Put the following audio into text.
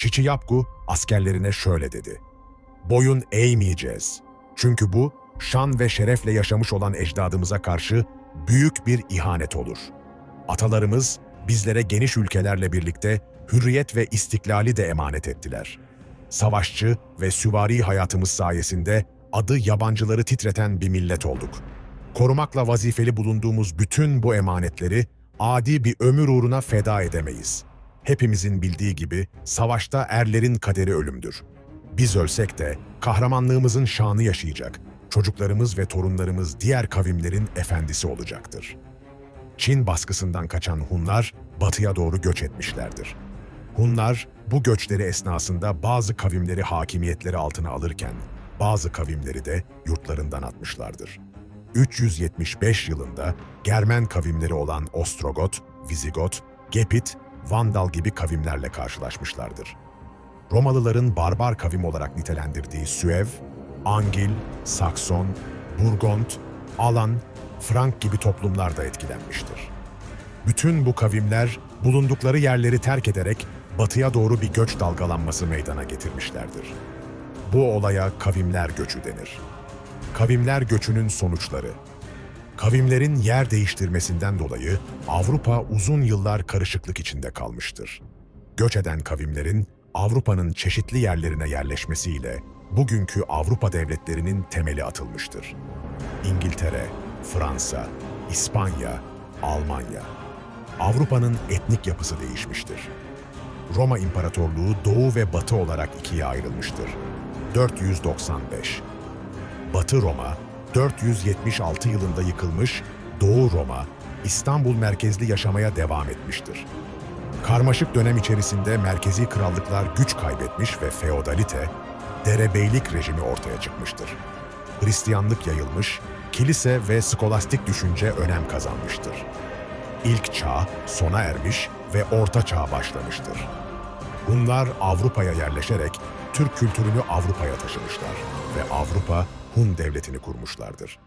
Çiçiyapgu askerlerine şöyle dedi. Boyun eğmeyeceğiz. Çünkü bu şan ve şerefle yaşamış olan ecdadımıza karşı büyük bir ihanet olur. Atalarımız bizlere geniş ülkelerle birlikte hürriyet ve istiklali de emanet ettiler. Savaşçı ve süvari hayatımız sayesinde adı yabancıları titreten bir millet olduk. Korumakla vazifeli bulunduğumuz bütün bu emanetleri adi bir ömür uğruna feda edemeyiz. Hepimizin bildiği gibi savaşta erlerin kaderi ölümdür. Biz ölsek de kahramanlığımızın şanı yaşayacak. Çocuklarımız ve torunlarımız diğer kavimlerin efendisi olacaktır. Çin baskısından kaçan Hunlar batıya doğru göç etmişlerdir. Hunlar bu göçleri esnasında bazı kavimleri hakimiyetleri altına alırken bazı kavimleri de yurtlarından atmışlardır. 375 yılında Germen kavimleri olan Ostrogot, Vizigot, Gepit, Vandal gibi kavimlerle karşılaşmışlardır. Romalıların barbar kavim olarak nitelendirdiği Süev, Angil, Sakson, Burgond, Alan, Frank gibi toplumlar da etkilenmiştir. Bütün bu kavimler bulundukları yerleri terk ederek batıya doğru bir göç dalgalanması meydana getirmişlerdir. Bu olaya kavimler göçü denir. Kavimler göçünün sonuçları Kavimlerin yer değiştirmesinden dolayı Avrupa uzun yıllar karışıklık içinde kalmıştır. Göç eden kavimlerin Avrupa'nın çeşitli yerlerine yerleşmesiyle bugünkü Avrupa devletlerinin temeli atılmıştır. İngiltere, Fransa, İspanya, Almanya. Avrupa'nın etnik yapısı değişmiştir. Roma İmparatorluğu doğu ve batı olarak ikiye ayrılmıştır. 495 Batı Roma, 476 yılında yıkılmış, Doğu Roma, İstanbul merkezli yaşamaya devam etmiştir. Karmaşık dönem içerisinde merkezi krallıklar güç kaybetmiş ve feodalite, derebeylik rejimi ortaya çıkmıştır. Hristiyanlık yayılmış, kilise ve skolastik düşünce önem kazanmıştır. İlk çağ sona ermiş ve orta çağ başlamıştır. Hunlar Avrupa'ya yerleşerek Türk kültürünü Avrupa'ya taşımışlar ve Avrupa Hun devletini kurmuşlardır.